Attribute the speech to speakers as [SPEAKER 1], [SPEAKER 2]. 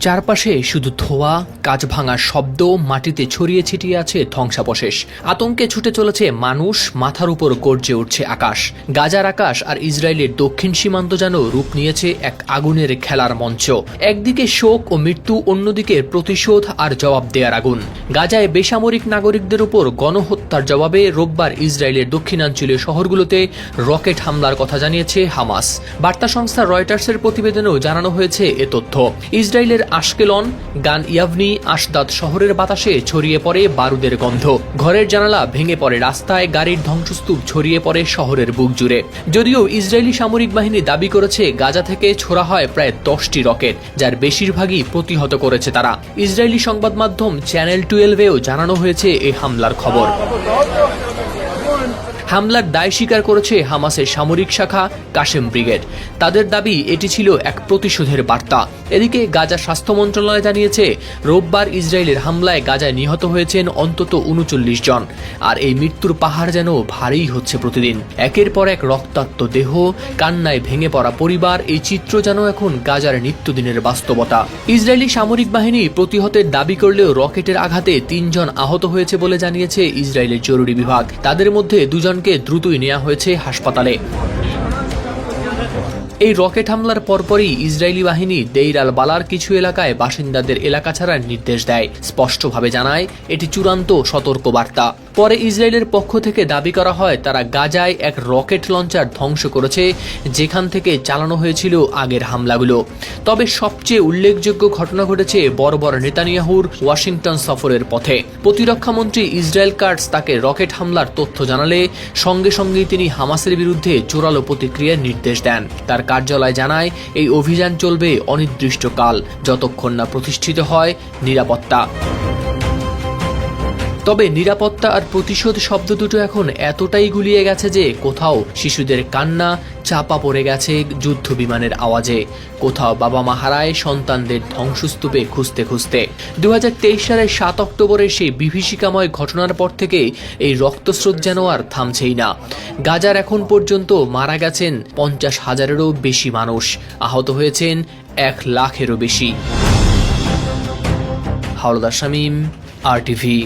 [SPEAKER 1] চারপাশে শুধু ধোয়া কাজ ভাঙার শব্দ, মাটিতে ছড়িয়ে ছিটিয়ে আছে ধ্বংসাবশেষ। আতঙ্কে ছুটে চলেছে মানুষ, মাথার উপর গর্জে উঠছে আকাশ। গাজার আকাশ আর ইসরায়েলের দক্ষিণ সীমান্ত যেন রূপ নিয়েছে এক আগুনের খেলার মঞ্চ। একদিকে শোক ও মৃত্যু, অন্যদিকে প্রতিশোধ আর জবাব দেওয়ার আগুন। গাজায় বেসামরিক নাগরিকদের উপর গণহত্যার জবাবে রোববার ইসরায়েলের দক্ষিণাঞ্চলীয় শহরগুলোতে রকেট হামলার কথা জানিয়েছে হামাস। বার্তা সংস্থা রয়টার্সের প্রতিবেদনেও জানানো হয়েছে এ তথ্য। ইসরায়েলের আশকেলন গান ইয়াভনি আশদাদ শহরের বাতাসে ছড়িয়ে পড়ে বারুদের গন্ধ। ঘরের জানালা ভেঙে পড়ে রাস্তায় গাড়ির ধ্বংসস্তূপ ছড়িয়ে পড়ে শহরের বুক জুড়ে। যদিও ইসরায়েলি সামরিক বাহিনী দাবি করেছে গাজা থেকে ছোড়া হয় প্রায় দশটি রকেট, যার বেশিরভাগই প্রতিহত করেছে তারা। ইসরায়েলি সংবাদ মাধ্যম চ্যানেল টুয়েলভেও জানানো হয়েছে এই হামলার খবর। হামলার দায় স্বীকার করেছে হামাসের সামরিক শাখা কাশেম ব্রিগেড। তাদের দাবি, এটি ছিল এক প্রতিশোধের বার্তা। এদিকে গাজা স্বাস্থ্য মন্ত্রণালয় জানিয়েছে, রোববার ইসরায়েলের হামলায় গাজায় নিহত হয়েছেন অন্তত উনচল্লিশ জন। আর এই মৃত্যুর পাহাড় যেন ভারী হচ্ছে প্রতিদিন। একের পর এক রক্তাক্ত দেহ, কান্নায় ভেঙে পড়া পরিবার, এই চিত্র যেন এখন গাজার নিত্যদিনের বাস্তবতা। ইসরায়েলি সামরিক বাহিনী প্রতিহতের দাবি করলেও রকেটের আঘাতে তিনজন আহত হয়েছে বলে জানিয়েছে ইসরায়েলের জরুরি বিভাগ। তাদের মধ্যে দুজনকে দ্রুতই নেওয়া হয়েছে হাসপাতালে। এই রকেট হামলার পরপরই ইসরায়েলি বাহিনী দেইর আল বালার কিছু এলাকায় বাসিন্দাদের এলাকা ছাড়ার নির্দেশ দেয়। স্পষ্টভাবে জানায়, এটি চূড়ান্ত সতর্ক বার্তা পরে ইসরায়েলের পক্ষ থেকে দাবি করা হয়, তারা গাজায় এক রকেট লঞ্চার ধ্বংস করেছে, যেখান থেকে চালানো হয়েছিল আগের হামলাগুলো। তবে সবচেয়ে উল্লেখযোগ্য ঘটনা ঘটেছে বর্বর নেতানিয়াহুর ওয়াশিংটন সফরের পথে। প্রতিরক্ষামন্ত্রী ইসরায়েল কার্টস তাকে রকেট হামলার তথ্য জানালে, সঙ্গে সঙ্গেই তিনি হামাসের বিরুদ্ধে জোরালো প্রতিক্রিয়ার নির্দেশ দেন। তার কার্যালয় জানায় এই অভিযান চলবে অনির্দিষ্টকাল যতক্ষণ না প্রতিষ্ঠিত হয় নিরাপত্তা। তবে নিরাপত্তা আর প্রতিশোধ শব্দ দুটো এখন এতটাই গুলিয়ে গেছে যে কোথাও শিশুদের কান্না, চাপা পড়ে গেছে যুদ্ধ বিমানের আওয়াজে। কোথাও বাবা মা হারায় সন্তানদের ধ্বংসস্তূপে খুঁজতে খুঁজতে। দু সালের সাত অক্টোবরের সেই বিভীষিকাময় ঘটনার পর থেকে এই রক্তস্রোত যেন আর থামছেই না। গাজার এখন পর্যন্ত মারা গেছেন পঞ্চাশ হাজারেরও বেশি মানুষ। আহত হয়েছেন এক লাখেরও বেশি। হাওলাদার শামীম, আর টিভি